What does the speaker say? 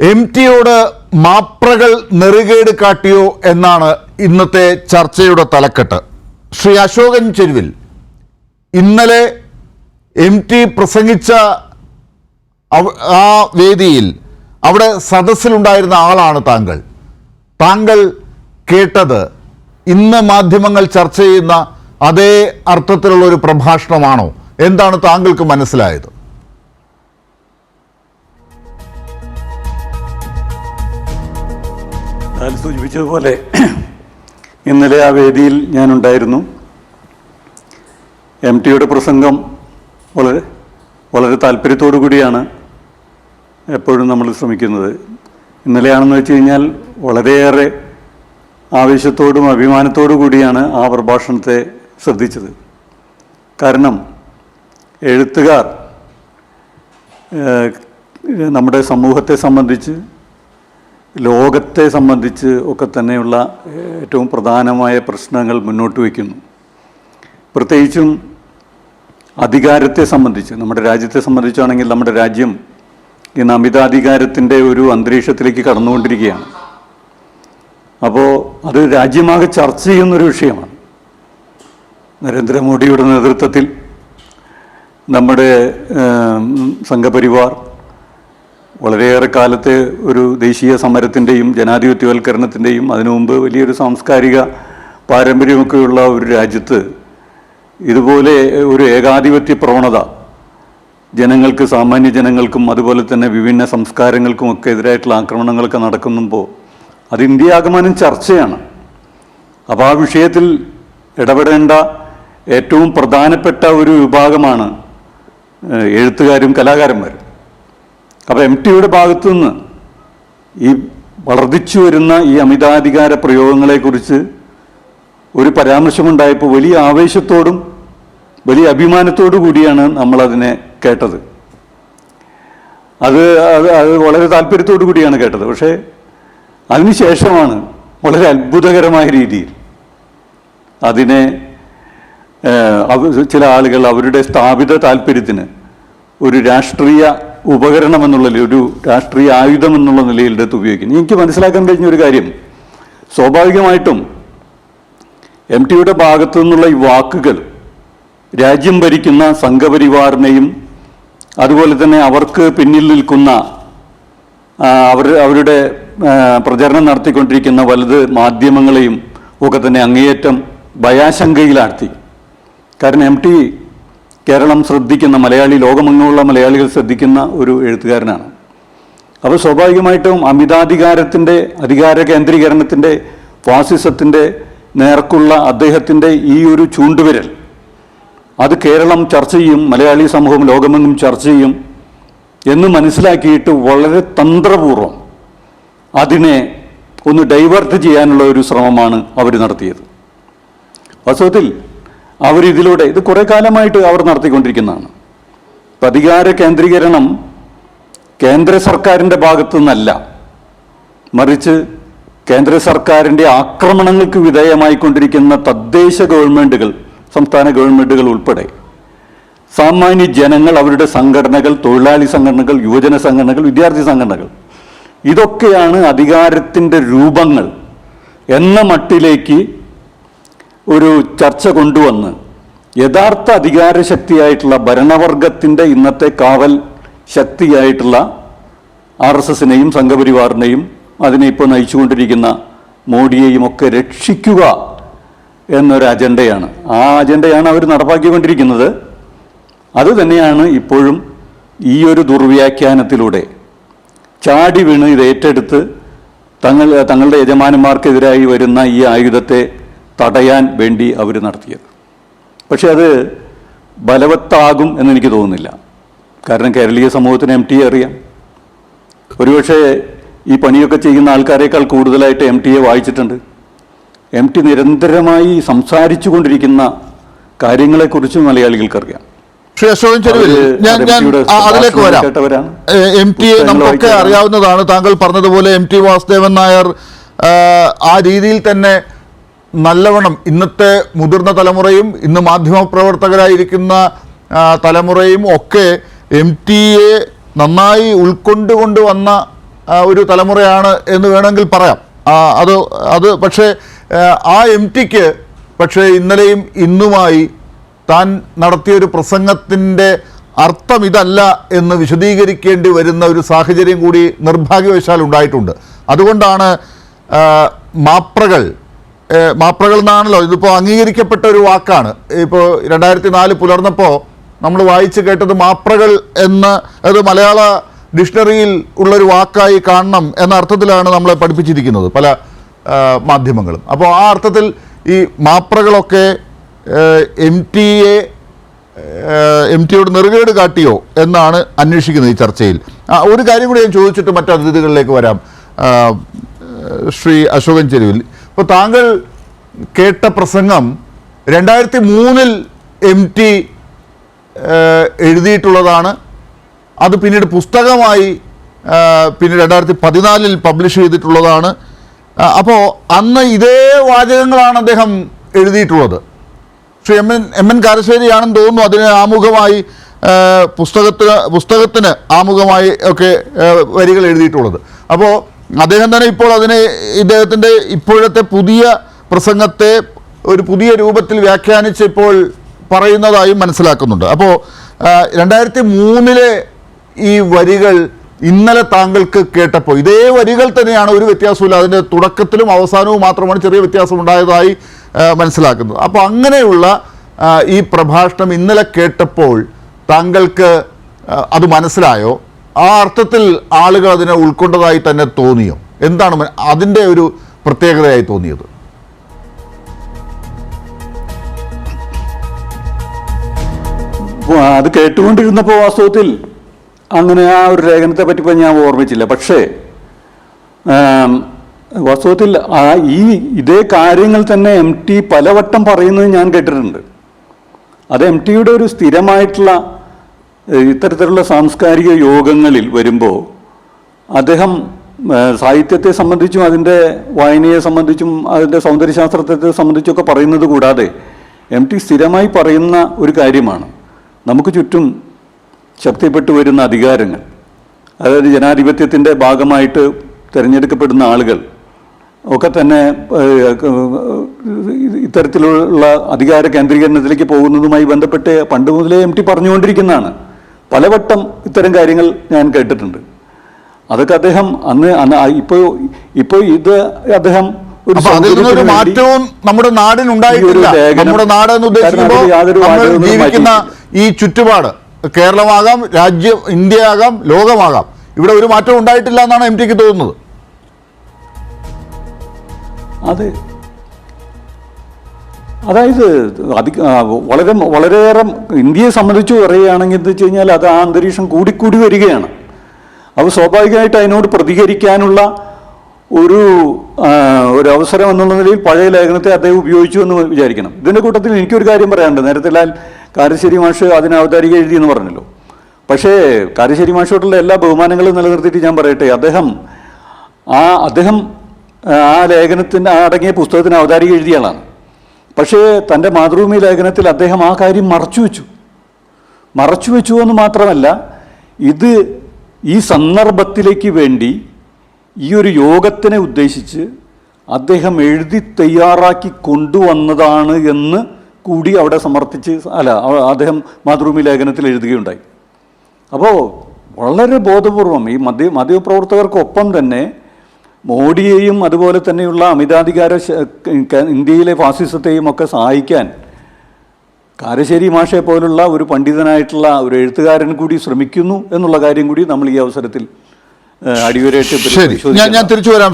M ടിയോട് മാപ്രകൾ നെറുകേട് കാട്ടിയോ എന്നാണ് ഇന്നത്തെ ചർച്ചയുടെ തലക്കെട്ട്. ശ്രീ അശോകൻ ചെരുവിൽ ഇന്നലെ എം ടി പ്രസംഗിച്ച ആ വേദിയിൽ അവിടെ സദസ്സിലുണ്ടായിരുന്ന ആളാണ് താങ്കൾ. താങ്കൾ കേട്ടത് ഇന്ന് മാധ്യമങ്ങൾ ചർച്ച ചെയ്യുന്ന അതേ അർത്ഥത്തിലുള്ള ഒരു പ്രഭാഷണമാണോ? എന്താണ് താങ്കൾക്ക് മനസ്സിലായത്? സൂചിപ്പിച്ചതുപോലെ ഇന്നലെ ആ വേദിയിൽ ഞാനുണ്ടായിരുന്നു. എം ടിയുടെ പ്രസംഗം വളരെ വളരെ താല്പര്യത്തോടു കൂടിയാണ് എപ്പോഴും നമ്മൾ ശ്രമിക്കുന്നത്. ഇന്നലെയാണെന്ന് വെച്ച് കഴിഞ്ഞാൽ വളരെയേറെ ആവേശത്തോടും അഭിമാനത്തോടു കൂടിയാണ് ആ പ്രഭാഷണത്തെ ശ്രദ്ധിച്ചത്. കാരണം എഴുത്തുകാർ നമ്മുടെ സമൂഹത്തെ സംബന്ധിച്ച് ലോകത്തെ സംബന്ധിച്ച് ഒക്കെ തന്നെയുള്ള ഏറ്റവും പ്രധാനമായ പ്രശ്നങ്ങൾ മുന്നോട്ട് വയ്ക്കുന്നു. പ്രത്യേകിച്ചും അധികാരത്തെ സംബന്ധിച്ച് നമ്മുടെ രാജ്യത്തെ സംബന്ധിച്ചാണെങ്കിൽ നമ്മുടെ രാജ്യം ഇന്ന് അമിതാധികാരത്തിന്റെ ഒരു അന്തരീക്ഷത്തിലേക്ക് കടന്നുകൊണ്ടിരിക്കുകയാണ്. അപ്പോൾ അത് രാജ്യമാകെ ചർച്ച ചെയ്യുന്നൊരു വിഷയമാണ്. നരേന്ദ്രമോദിയുടെ നേതൃത്വത്തിൽ നമ്മുടെ സംഘപരിവാർ വളരെയേറെ കാലത്തെ ഒരു ദേശീയ സമരത്തിന്റെയും ജനാധിപത്യവൽക്കരണത്തിന്റെയും അതിനു മുമ്പ് വലിയൊരു സാംസ്കാരിക പാരമ്പര്യമൊക്കെയുള്ള ഒരു രാജ്യത്ത് ഇതുപോലെ ഒരു ഏകാധിപത്യ പ്രവണത ജനങ്ങൾക്ക് സാമാന്യ ജനങ്ങൾക്കും അതുപോലെ തന്നെ വിഭിന്ന സംസ്കാരങ്ങൾക്കും ഒക്കെ എതിരായിട്ടുള്ള ആക്രമണങ്ങളൊക്കെ നടക്കുമ്പോൾ അത് ഇന്ത്യ ആഗമനം ചർച്ചയാണ്. അപ്പോൾ ആ വിഷയത്തിൽ ഇടപെടേണ്ട ഏറ്റവും പ്രധാനപ്പെട്ട ഒരു വിഭാഗമാണ് എഴുത്തുകാരും കലാകാരന്മാരും. അപ്പോൾ എം ടിയുടെ ഭാഗത്തു നിന്ന് ഈ വർദ്ധിച്ചു വരുന്ന ഈ അമിതാധികാര പ്രയോഗങ്ങളെക്കുറിച്ച് ഒരു പരാമർശമുണ്ടായപ്പോൾ വലിയ ആവേശത്തോടും വലിയ അഭിമാനത്തോടു കൂടിയാണ് നമ്മളതിനെ കേട്ടത്. അത് അത് അത് വളരെ താല്പര്യത്തോടു കൂടിയാണ് കേട്ടത്. പക്ഷേ അതിനുശേഷമാണ് വളരെ അത്ഭുതകരമായ രീതിയിൽ അതിനെ ചില ആളുകൾ അവരുടെ സ്ഥാപിത താല്പര്യത്തിന് ഒരു രാഷ്ട്രീയ ഉപകരണം എന്നുള്ള ഒരു രാഷ്ട്രീയ ആയുധം എന്നുള്ള നിലയിൽ എടുത്ത് ഉപയോഗിക്കുന്നു. എനിക്ക് മനസ്സിലാക്കാൻ കഴിഞ്ഞ ഒരു കാര്യം. സ്വാഭാവികമായിട്ടും എം ടിയുടെ ഭാഗത്തു നിന്നുള്ള ഈ വാക്കുകൾ രാജ്യം ഭരിക്കുന്ന സംഘപരിവാറിനെയും അതുപോലെ തന്നെ അവർക്ക് പിന്നിൽ നിൽക്കുന്ന അവർ അവരുടെ പ്രചരണം നടത്തിക്കൊണ്ടിരിക്കുന്ന വലുത് മാധ്യമങ്ങളെയും ഒക്കെ തന്നെ അങ്ങേയറ്റം ഭയാശങ്കയിലാഴ്ത്തി. കാരണം എം ടി കേരളം ശ്രദ്ധിക്കുന്ന മലയാളി ലോകമെങ്ങുമുള്ള മലയാളികൾ ശ്രദ്ധിക്കുന്ന ഒരു എഴുത്തുകാരനാണ്. അപ്പോൾ സ്വാഭാവികമായിട്ടും അമിതാധികാരത്തിന്റെ അധികാര കേന്ദ്രീകരണത്തിന്റെ ഫാസിസത്തിന്റെ നേർക്കുള്ള അദ്ദേഹത്തിന്റെ ഈ ഒരു ചൂണ്ടുവിരൽ. അത് കേരളം ചർച്ച ചെയ്യും മലയാളി സമൂഹം ലോകമെങ്ങും ചർച്ച ചെയ്യും എന്ന് മനസ്സിലാക്കിയിട്ട് വളരെ തന്ത്രപൂർവം അതിനെ ഒന്ന് ഡൈവേർട്ട് ചെയ്യാനുള്ള ഒരു ശ്രമമാണ് അവർ നടത്തിയത്. വാസ്തവത്തിൽ അവരിതിലൂടെ ഇത് കുറേ കാലമായിട്ട് അവർ നടത്തിക്കൊണ്ടിരിക്കുന്നതാണ്. അധികാര കേന്ദ്രീകരണം കേന്ദ്ര സർക്കാരിന്റെ ഭാഗത്തു നിന്നല്ല മറിച്ച് കേന്ദ്ര സർക്കാരിന്റെ ആക്രമണങ്ങൾക്ക് വിധേയമായിക്കൊണ്ടിരിക്കുന്ന തദ്ദേശ ഗവൺമെന്റുകൾ സംസ്ഥാന ഗവൺമെന്റുകൾ ഉൾപ്പെടെ സാമാന്യ ജനങ്ങൾ അവരുടെ സംഘടനകൾ തൊഴിലാളി സംഘടനകൾ യുവജന സംഘടനകൾ വിദ്യാർത്ഥി സംഘടനകൾ ഇതൊക്കെയാണ് അധികാരത്തിന്റെ രൂപങ്ങൾ എന്ന മട്ടിലേക്ക് ഒരു ചർച്ച കൊണ്ടുവന്ന് യഥാർത്ഥ അധികാരശക്തിയായിട്ടുള്ള ഭരണവർഗത്തിന്റെ ഇന്നത്തെ കാവൽ ശക്തിയായിട്ടുള്ള ആർ എസ് എസിനെയും സംഘപരിവാറിനെയും അതിനെ ഇപ്പോൾ നയിച്ചുകൊണ്ടിരിക്കുന്ന മോഡിയെയും ഒക്കെ രക്ഷിക്കുക എന്നൊരു അജണ്ടയാണ്. ആ അജണ്ടയാണ് അവർ നടപ്പാക്കിക്കൊണ്ടിരിക്കുന്നത്. അത് തന്നെയാണ് ഇപ്പോഴും ഈ ഒരു ദുർവ്യാഖ്യാനത്തിലൂടെ ചാടി വീണ് ഇത് ഏറ്റെടുത്ത് തങ്ങൾ തങ്ങളുടെ യജമാനന്മാർക്കെതിരായി വരുന്ന ഈ ആയുധത്തെ തടയാൻ വേണ്ടി അവർ നടത്തിയത്. പക്ഷേ അത് ബലവത്താകും എന്നെനിക്ക് തോന്നുന്നില്ല. കാരണം കേരളീയ സമൂഹത്തിന് എം ടി അറിയാം. ഒരുപക്ഷെ ഈ പണിയൊക്കെ ചെയ്യുന്ന ആൾക്കാരെക്കാൾ കൂടുതലായിട്ട് എം ടിയെ വായിച്ചിട്ടുണ്ട്. എം ടി നിരന്തരമായി സംസാരിച്ചു കൊണ്ടിരിക്കുന്ന കാര്യങ്ങളെക്കുറിച്ച് മലയാളികൾക്കറിയാം. ശ്രീ അശോകൻ ചെരുവിൽ ഞാൻ അതിലേക്ക് വരാം. എം ടി നമുക്കൊക്കെ അറിയാവുന്നതാണ്. താങ്കൾ പറഞ്ഞതുപോലെ എം ടി വാസുദേവൻ നായർ ആ രീതിയിൽ തന്നെ നല്ലവണ്ണം ഇന്നത്തെ മുതിർന്ന തലമുറയും ഇന്ന് മാധ്യമപ്രവർത്തകരായിരിക്കുന്ന പ്രവർത്തകരായിരിക്കുന്ന തലമുറയും ഒക്കെ എം ടി എ നന്നായി ഉൾക്കൊണ്ടുകൊണ്ട് വന്ന ഒരു തലമുറയാണ് എന്ന് വേണമെങ്കിൽ പറയാം. അത് അത് പക്ഷേ ആ, എം ടിക്ക് പക്ഷേ ഇന്നലെയും ഇന്നുമായി താൻ നടത്തിയൊരു പ്രസംഗത്തിന്റെ അർത്ഥം ഇതല്ല എന്ന് വിശദീകരിക്കേണ്ടി വരുന്ന ഒരു സാഹചര്യം കൂടി നിർഭാഗ്യവശാൽ ഉണ്ടായിട്ടുണ്ട്. അതുകൊണ്ടാണ് മാപ്രകൾ മാപ്രകൾ എന്നാണല്ലോ ഇതിപ്പോൾ അംഗീകരിക്കപ്പെട്ട ഒരു വാക്കാണ്. ഇപ്പോൾ രണ്ടായിരത്തി നാല് പുലർന്നപ്പോൾ നമ്മൾ വായിച്ച് കേട്ടത് മാപ്രകൾ എന്ന് അത് മലയാള ഡിക്ഷണറിയിൽ ഉള്ളൊരു വാക്കായി കാണണം എന്ന അർത്ഥത്തിലാണ് നമ്മളെ പഠിപ്പിച്ചിരിക്കുന്നത് പല മാധ്യമങ്ങളും. അപ്പോൾ ആ അർത്ഥത്തിൽ ഈ മാപ്രകളൊക്കെ എം ടി എ എം ടിയോട് നെറുകേട് കാട്ടിയോ എന്നാണ് അന്വേഷിക്കുന്നത് ഈ ചർച്ചയിൽ. ഒരു കാര്യം കൂടി ഞാൻ ചോദിച്ചിട്ട് മറ്റു അതിഥികളിലേക്ക് വരാം. ശ്രീ അശോകൻ ചെരുവിൽ. ഇപ്പോൾ താങ്കൾ കേട്ട പ്രസംഗം രണ്ടായിരത്തി മൂന്നിൽ എം ടി എഴുതിയിട്ടുള്ളതാണ്. അത് പിന്നീട് പുസ്തകമായി പിന്നെ രണ്ടായിരത്തി പതിനാലിൽ പബ്ലിഷ് ചെയ്തിട്ടുള്ളതാണ്. അപ്പോൾ അന്ന് ഇതേ വാചകങ്ങളാണ് അദ്ദേഹം എഴുതിയിട്ടുള്ളത്. Shri M N M N കാരശ്ശേരിയാണെന്ന് തോന്നുന്നു അതിന് ആമുഖമായി പുസ്തകത്തിന് പുസ്തകത്തിന് ആമുഖമായി ഒക്കെ വരികൾ എഴുതിയിട്ടുള്ളത്. അപ്പോൾ അദ്ദേഹം തന്നെ ഇപ്പോൾ അതിനെ ഇദ്ദേഹത്തിന്റെ ഇപ്പോഴത്തെ പുതിയ പ്രസംഗത്തെ ഒരു പുതിയ രൂപത്തിൽ വ്യാഖ്യാനിച്ച് ഇപ്പോൾ പറയുന്നതായും മനസ്സിലാക്കുന്നുണ്ട്. അപ്പോൾ രണ്ടായിരത്തി മൂന്നിലെ ഈ വരികൾ ഇന്നലെ താങ്കൾക്ക് കേട്ടപ്പോൾ ഇതേ വരികൾ തന്നെയാണ് ഒരു വ്യത്യാസമില്ല അതിന്റെ തുടക്കത്തിലും അവസാനവും മാത്രമാണ് ചെറിയ വ്യത്യാസം ഉണ്ടായതായി ആ, മനസ്സിലാക്കുന്നത്. അപ്പോൾ അങ്ങനെയുള്ള ഈ പ്രഭാഷണം ഇന്നലെ കേട്ടപ്പോൾ താങ്കൾക്ക് അത് മനസ്സിലായോ? ആ അർത്ഥത്തിൽ ആളുകൾ അതിനെ ഉൾക്കൊണ്ടതായി തന്നെ തോന്നിയോ? എന്താണ് അതിന്റെ ഒരു പ്രത്യേകതയായി തോന്നിയത്? അത് കേട്ടുകൊണ്ടിരുന്നപ്പോൾ വാസ്തവത്തിൽ അങ്ങനെ ആ ഒരു ലേഖനത്തെ പറ്റി ഇപ്പം ഞാൻ ഓർമ്മിച്ചില്ല. പക്ഷേ വാസ്തവത്തിൽ ആ ഈ ഇതേ കാര്യങ്ങൾ തന്നെ എം ടി പലവട്ടം പറയുന്നത് ഞാൻ കേട്ടിട്ടുണ്ട്. അത് എം ടിയുടെ ഒരു സ്ഥിരമായിട്ടുള്ള ഇത്തരത്തിലുള്ള സാംസ്കാരിക യോഗങ്ങളിൽ വരുമ്പോൾ അദ്ദേഹം സാഹിത്യത്തെ സംബന്ധിച്ചും അതിന്റെ വായനയെ സംബന്ധിച്ചും അതിന്റെ സൗന്ദര്യശാസ്ത്രത്തെ സംബന്ധിച്ചൊക്കെ പറയുന്നത് കൂടാതെ എം ടി സ്ഥിരമായി പറയുന്ന ഒരു കാര്യമാണ്. നമുക്ക് ചുറ്റും ശക്തിപ്പെട്ടു വരുന്ന അധികാരങ്ങൾ അതായത് ജനാധിപത്യത്തിന്റെ ഭാഗമായിട്ട് തിരഞ്ഞെടുക്കപ്പെടുന്ന ആളുകൾ ഒക്കെ തന്നെ ഇത്തരത്തിലുള്ള അധികാര കേന്ദ്രീകരണത്തിലേക്ക് പോകുന്നതുമായി ബന്ധപ്പെട്ട് പണ്ട് മുതലേ എം ടി പറഞ്ഞുകൊണ്ടിരിക്കുന്നതാണ്. പലവട്ടം ഇത്തരം കാര്യങ്ങൾ ഞാൻ കേട്ടിട്ടുണ്ട്. അതൊക്കെ അദ്ദേഹം അന്ന് ഇപ്പോ ഇപ്പോ ഇപ്പോൾ ഇപ്പോൾ ഇത് അദ്ദേഹം ഒരു മാറ്റവും നമ്മുടെ നാടിനുണ്ടായിട്ടില്ല നമ്മുടെ നാട് എന്ന് ഉദ്ദേശിക്കുമ്പോൾ നമ്മൾ ജീവിക്കുന്ന ഈ ചുറ്റുപാട് കേരളമാകാം രാജ്യം ഇന്ത്യ ആകാം ലോകമാകാം. ഇവിടെ ഒരു മാറ്റവും ഉണ്ടായിട്ടില്ല എന്നാണ് എം ടിക്ക് തോന്നുന്നത്. അതെ. അതായത് അധിക വളരെ വളരെയേറെ ഇന്ത്യയെ സംബന്ധിച്ച് പറയുകയാണെങ്കിൽ എന്ന് വെച്ച് കഴിഞ്ഞാൽ അത് ആ അന്തരീക്ഷം കൂടിക്കൂടി വരികയാണ്. അത് സ്വാഭാവികമായിട്ട് അതിനോട് പ്രതികരിക്കാനുള്ള ഒരു ഒരു അവസരം എന്നുള്ള നിലയിൽ പഴയ ലേഖനത്തെ അദ്ദേഹം ഉപയോഗിച്ചു എന്ന് വിചാരിക്കണം. ഇതിന്റെ കൂട്ടത്തിൽ എനിക്കൊരു കാര്യം പറയാനുണ്ട്. നേരത്തെ ലാൽ കാരശ്ശേരി മാഷ് അതിന് അവതാരിക എഴുതി എന്ന് പറഞ്ഞല്ലോ. പക്ഷേ കാരശ്ശേരി മാഷോട്ടുള്ള എല്ലാ ബഹുമാനങ്ങളും നിലനിർത്തിയിട്ട് ഞാൻ പറയട്ടെ അദ്ദേഹം ആ അദ്ദേഹം ആ ലേഖനത്തിന്റെ അടങ്ങിയ പുസ്തകത്തിന് അവതാരിക എഴുതിയ ആളാണ്. പക്ഷേ തന്റെ മാതൃഭൂമി ലേഖനത്തിൽ അദ്ദേഹം ആ കാര്യം മറച്ചു വെച്ചു. മറച്ചു വെച്ചു എന്ന് മാത്രമല്ല ഇത് ഈ സന്ദർഭത്തിലേക്ക് വേണ്ടി ഈ ഒരു യോഗത്തിനെ ഉദ്ദേശിച്ച് അദ്ദേഹം എഴുതി തയ്യാറാക്കി കൊണ്ടുവന്നതാണ് എന്ന് കൂടി അവിടെ സമർത്ഥിച്ച് അല്ല അദ്ദേഹം മാതൃഭൂമി ലേഖനത്തിൽ എഴുതുകയുണ്ടായി. അപ്പോൾ വളരെ ബോധപൂർവം ഈ മധ്യ മാധ്യമപ്രവർത്തകർക്കൊപ്പം തന്നെ മോഡിയെയും അതുപോലെ തന്നെയുള്ള അമിതാധികാര ഇന്ത്യയിലെ ഫാസിസത്തെയും ഒക്കെ സഹായിക്കാൻ കാരശ്ശേരി മാഷെ പോലുള്ള ഒരു പണ്ഡിതനായിട്ടുള്ള ഒരു എഴുത്തുകാരൻ കൂടി ശ്രമിക്കുന്നു എന്നുള്ള കാര്യം കൂടി നമ്മൾ ഈ അവസരത്തിൽ അടിവരയിട്ട് ഞാൻ തിരിച്ചു വരാം.